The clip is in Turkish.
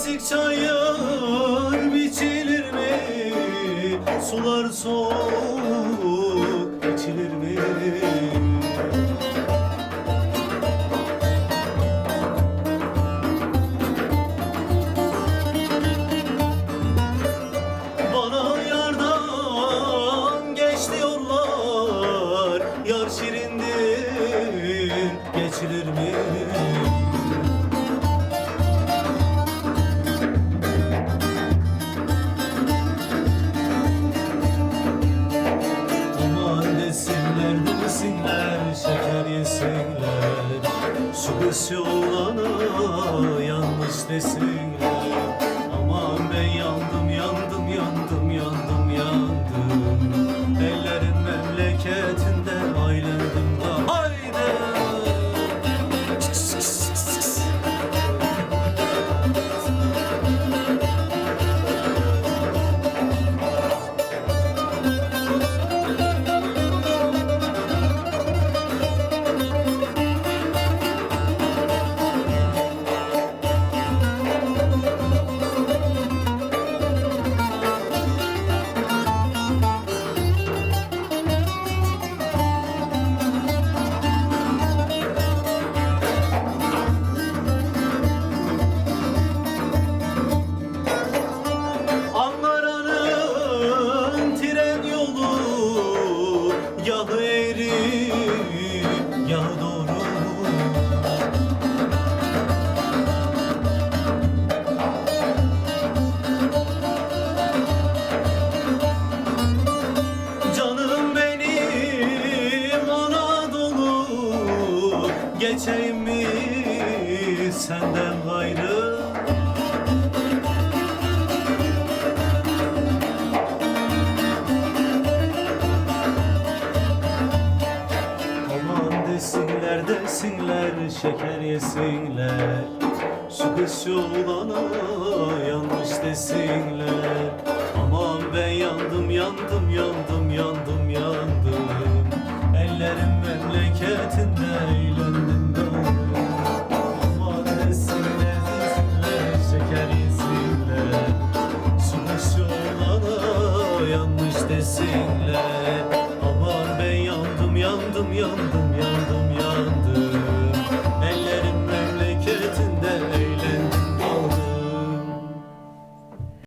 Kesik çayır biçilir mi? Sular soğuk Şeker yesinler Su olana yanlış desinler senden gayrı Aman desinler desinler şeker yesinler. Su kızı olana yanlış desinler. Aman ben yandım yandım yandım yandım yandım. Ellerim memleketinde eğlendim desinler. Aman ben yandım yandım yandım